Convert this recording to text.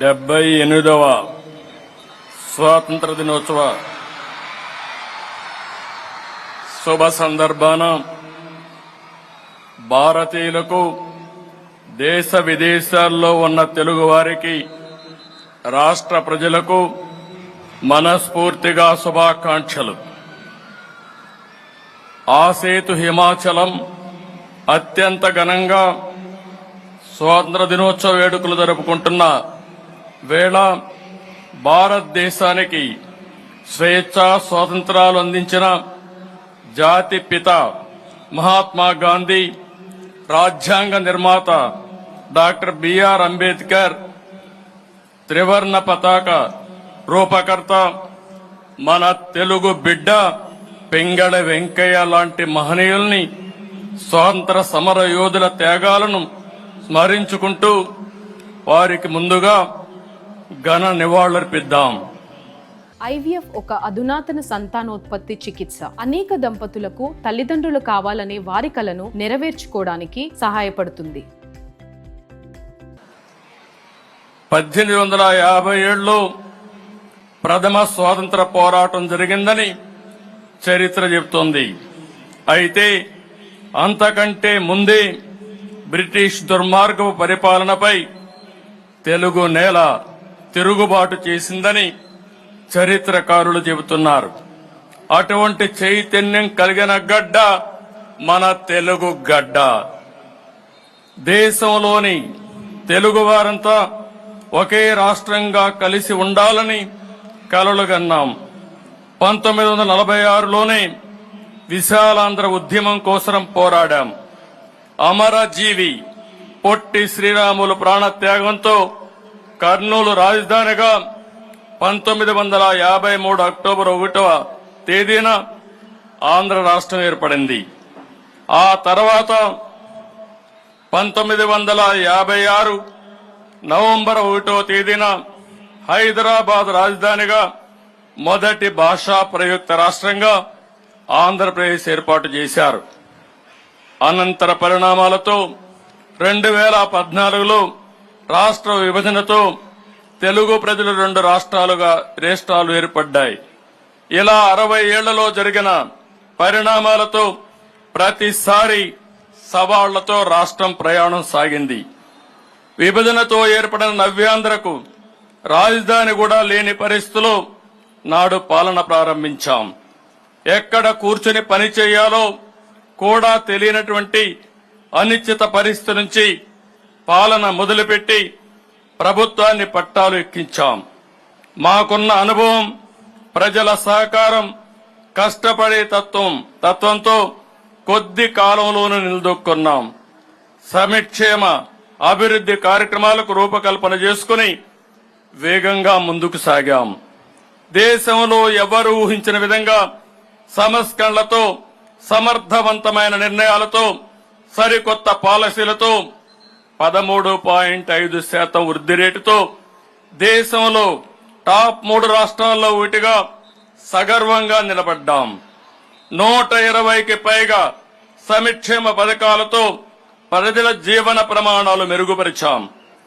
డెబ్బై ఎనిమిదవ స్వాతంత్ర దినోత్సవ శుభ సందర్భాన భారతీయులకు దేశ విదేశాల్లో ఉన్న తెలుగువారికి రాష్ట్ర ప్రజలకు మనస్ఫూర్తిగా శుభాకాంక్షలు. ఆసేతు హిమాచలం అత్యంత ఘనంగా స్వాతంత్ర దినోత్సవ వేడుకలు జరుపుకుంటున్న వేళ భారతదేశానికి స్వేచ్ఛ స్వాతంత్రాలు అందించిన జాతి పిత మహాత్మా గాంధీ రాజ్యాంగ నిర్మాత డాక్టర్ బిఆర్ అంబేద్కర్ త్రివర్ణ పతాక రూపకర్త మన తెలుగు బిడ్డ పెంగళ వెంకయ్య లాంటి మహనీయుల్ని స్వాతంత్ర సమర యోధుల త్యాగాలను స్మరించుకుంటూ వారికి ముందుగా ఘన నివాళులర్పిద్దాం. ఐవీఎఫ్ ఒక అధునాతన సంతానోత్పత్తి చికిత్స. అనేక దంపతులకు తల్లిదండ్రులు కావాలనే వారి కలను నెరవేర్చుకోవడానికి సహాయపడుతుంది. పద్దెనిమిది వందల యాభై ఏడులో ప్రథమ స్వాతంత్ర పోరాటం జరిగిందని చరిత్ర చెబుతోంది. అయితే అంతకంటే ముందే బ్రిటిష్ దుర్మార్గపు పరిపాలనపై తెలుగు నేల తిరుగుబాటు చేసిందని చరిత్రకారులు చెబుతున్నారు. అటువంటి చైతన్యం కలిగిన గడ్డ మన తెలుగు గడ్డ. దేశంలోని తెలుగువారంతా ఒకే రాష్ట్రంగా కలిసి ఉండాలని కలలుగన్నాం పంతొమ్మిది వందల నలభై ఆరులోనే విశాలాంధ్ర ఉద్యమం కోసం పోరాడాం. అమరజీవి పొట్టి శ్రీరాములు ప్రాణత్యాగంతో కర్నూలు రాజధానిగా పంతొమ్మిది వందల యాభై మూడు అక్టోబర్ ఒకటవ తేదీన ఆంధ్ర రాష్ట్రం ఏర్పడింది. ఆ తర్వాత పంతొమ్మిది వందల యాభై ఆరు నవంబర్ ఒకటో తేదీన హైదరాబాద్ రాజధానిగా మొదటి భాషా ప్రయుక్త రాష్ట్రంగా ఆంధ్రప్రదేశ్ ఏర్పాటు చేశారు. అనంతర పరిణామాలతో రెండు వేల పద్నాలుగులో రాష్ట్ర విభజనతో తెలుగు ప్రజలు రెండు రాష్ట్రాలుగా రేష్ట్రాలు ఏర్పడ్డాయి. ఇలా అరవై ఏళ్ళలో జరిగిన పరిణామాలతో ప్రతిసారి సవాళ్ళతో రాష్ట్రం ప్రయాణం సాగింది. విభజనతో ఏర్పడిన నవ్యాంధ్రకు రాజధాని కూడా లేని పరిస్థితిలో నాడు పాలన ప్రారంభించాం. ఎక్కడ కూర్చుని పని చేయాలో కూడా తెలియనటువంటి అనిశ్చిత పరిస్థితి నుంచి పాలన మొదలుపెట్టి ప్రభుత్వాన్ని పట్టాలు ఎక్కించాం. మాకున్న అనుభవం ప్రజల సహకారం కష్టపడే తత్వం తత్వంతో కొద్ది కాలంలోనూ నిలదొక్కున్నాం. సమిక్షేమ అభివృద్ధి కార్యక్రమాలకు రూపకల్పన చేసుకుని వేగంగా ముందుకు సాగాం. దేశంలో ఎవరు ఊహించిన విధంగా సంస్కరణలతో సమర్థవంతమైన నిర్ణయాలతో సరికొత్త పాలసీలతో పదమూడు పాయింట్ ఐదు శాతం వృద్ధి రేటుతో దేశంలో టాప్ మూడు రాష్ట్రాల్లో ఒకటిగా సగర్వంగా నిలబడ్డాం. నూట ఇరవైకి పైగా సంక్షేమ పథకాలతో ప్రజల జీవన ప్రమాణాలు మెరుగుపరిచాం.